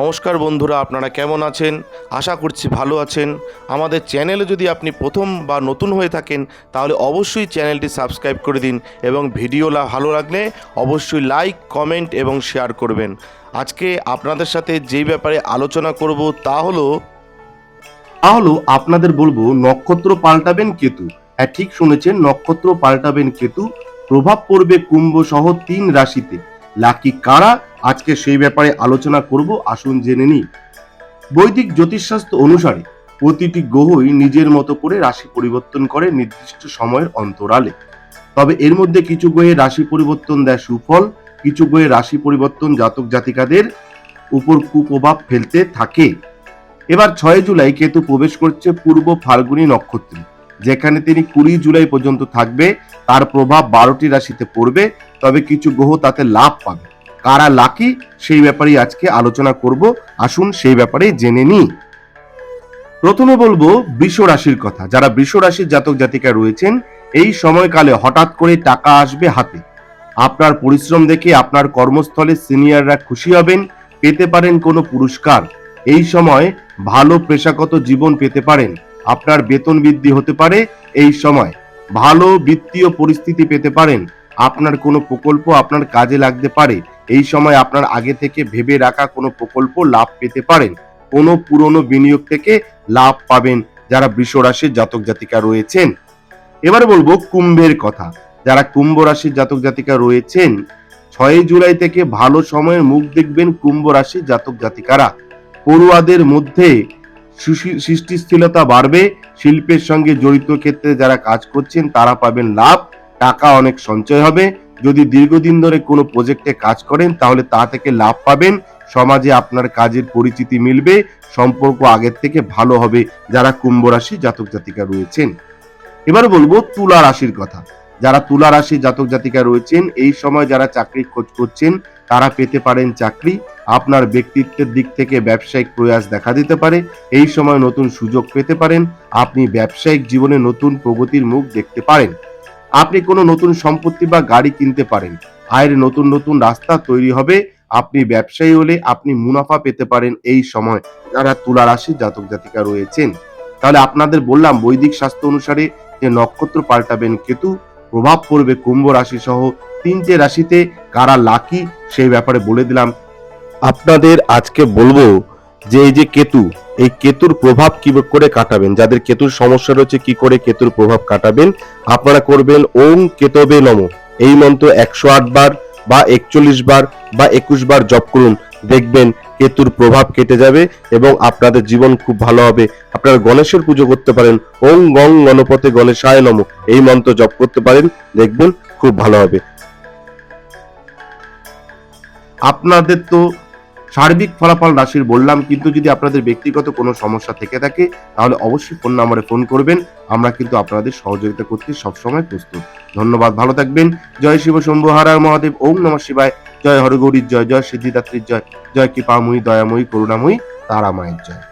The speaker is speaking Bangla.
নমস্কার বন্ধুরা, আপনারা কেমন আছেন? আশা করছি ভালো আছেন। আমাদের চ্যানেলে যদি আপনি প্রথম বা নতুন হয়ে থাকেন, তাহলে অবশ্যই চ্যানেলটি সাবস্ক্রাইব করে দিন এবং ভিডিও ভালো লাগলে অবশ্যই লাইক, কমেন্ট এবং শেয়ার করবেন। আজকে আপনাদের সাথে যেই ব্যাপারে আলোচনা করব তা হলো, তাহলে আপনাদের বলব, নক্ষত্র পাল্টাবেন কেতু। হ্যাঁ ঠিক শুনেছেন, নক্ষত্র পাল্টাবেন কেতু। প্রভাব পড়বে কুম্ভ সহ তিন রাশিতে। লাকি কারা? আজকে সেই ব্যাপারে আলোচনা করব, আসুন জেনে নিই। বৈদিক জ্যোতিষশাস্ত্র অনুসারে প্রতিটি গ্রহই নিজের মতো করে রাশি পরিবর্তন করে নির্দিষ্ট সময়ের অন্তরালে। তবে এর মধ্যে কিছু গ্রহে রাশি পরিবর্তন দেয় সুফল, কিছু গ্রহে রাশি পরিবর্তন জাতক জাতিকাদের উপর কুপ্রভাব ফেলতে থাকে। এবার ছয় জুলাই কেতু প্রবেশ করছে পূর্ব ফাল্গুনী নক্ষত্রে। যেখানে তিনি কুড়ি জুলাই পর্যন্ত থাকবে, তার প্রভাব বারোটি রাশিতে পড়বে, তবে কিছু গ্রহ তাতে লাভ পাবে। কারা লাকি, সেই ব্যাপারেই আজকে আলোচনা করব। আসুন সেই ব্যাপারে জেনে নিই। প্রথমে বলব বৃষ রাশির কথা। যারা বৃষ রাশির জাতক জাতিকা রয়েছেন, এই সময়কালে হঠাৎ করে টাকা আসবে হাতে। আপনার পরিশ্রম দেখে আপনার কর্মস্থলে সিনিয়ররা খুশি হবেন, পেতে পারেন কোনো পুরস্কার। এই সময় ভালো পেশাগত জীবন পেতে পারেন। আপনার বেতন বৃদ্ধি হতে পারে এই সময়। ভালো বিত্তীয় পরিস্থিতি পেতে পারেন। আপনার কোনো প্রকল্প আপনার কাজে লাগতে পারে। এই সময় আপনার আগে থেকে ভেবে রাখা কোনো প্রকল্প লাভ পেতে পারেন। কোনো পুরনো বিনিয়োগ থেকে লাভ পাবেন যারা বৃষ রাশির জাতক জাতিকা রয়েছেন। এবার বলব কুম্ভের কথা। যারা কুম্ভ রাশির জাতক জাতিকা রয়েছেন, ছয় জুলাই থেকে ভালো সময়ের মুখ দেখবেন কুম্ভ রাশির জাতক জাতিকারা। পড়ুয়াদের মধ্যে সৃষ্টিশীলতা বাড়বে, শিল্পের সঙ্গে জড়িত ক্ষেত্রে যারা কাজ করছেন, তারা পাবেন লাভ, টাকা অনেক সঞ্চয় হবে। যদি দীর্ঘদিন ধরে কোনো প্রজেক্টে কাজ করেন, তাহলে তা থেকে লাভ পাবেন। সমাজে আপনার কাজের পরিচিতি মিলবে, সম্পর্ক আগের থেকে ভালো হবে যারা কুম্ভ রাশি জাতক জাতিকা রয়েছেন। এবার বলব তুলা রাশির কথা। যারা তুলা রাশি জাতক জাতিকা রয়েছেন, এই সময় যারা চাকরির খোঁজ করছেন, তারা পেতে পারেন চাকরি। আপনার ব্যক্তিত্বের দিক থেকে ব্যবসায়িক প্রয়াস দেখা দিতে পারে। এই সময় নতুন সুযোগ পেতে পারেন। আপনি ব্যবসায়িক জীবনে নতুন প্রগতির মুখ দেখতে পারেন। আপনি কোনো নতুন সম্পত্তি বা গাড়ি কিনতে পারেন। আয়ের নতুন নতুন রাস্তা তৈরি হবে। আপনি ব্যবসায়ী হলে আপনি মুনাফা পেতে পারেন এই সময়। যারা তুলা রাশির জাতক জাতিকা রয়েছেন, তাহলে আপনাদের বললাম বৈদিক স্বাস্থ্য অনুসারে যে নক্ষত্র পাল্টাবেন কেতু, প্রভাব পড়বে কুম্ভ রাশি সহ তিনটে রাশিতে। কারা লাকি, সেই ব্যাপারে বলে দিলাম। আপনাদের আজকে বলব যে এই যে কেতু, এই কেতুর প্রভাব কি করে কাটাবেন? যাদের কেতুর সমস্যা রয়েছে, কি করে কেতুর প্রভাব কাটাবেন? আপনারা করবেন ওম কেতবে নম। এই মন্ত্র একশো আট বার বা একচল্লিশ বার বা একুশ বার জপ করুন। দেখবেন কেতুর প্রভাব কেটে যাবে এবং আপনাদের জীবন খুব ভালো হবে। আপনারা গণেশের পুজো করতে পারেন। ওং গং গণপতে গণেশায় নম। এই মন্ত্র জপ করতে পারেন। দেখবেন খুব ভালো হবে। আপনাদের তো সার্বিক ফলাফল রাশির বললাম, কিন্তু যদি আপনাদের ব্যক্তিগত কোনো সমস্যা থেকে থাকে, তাহলে অবশ্যই ফোন নম্বরে ফোন করবেন। আমরা কিন্তু আপনাদের সহযোগিতা করতে সবসময় প্রস্তুত। ধন্যবাদ, ভালো থাকবেন। জয় শিব শম্ভু হারার মহাদেব, ওম নম শিবায়। জয় হরগৌরীর জয় জয় সিদ্ধিদাত্রীর জয় জয় কৃপাময়ী, দয়াময়ী, করুণাময়ী, তারামায়ের জয়।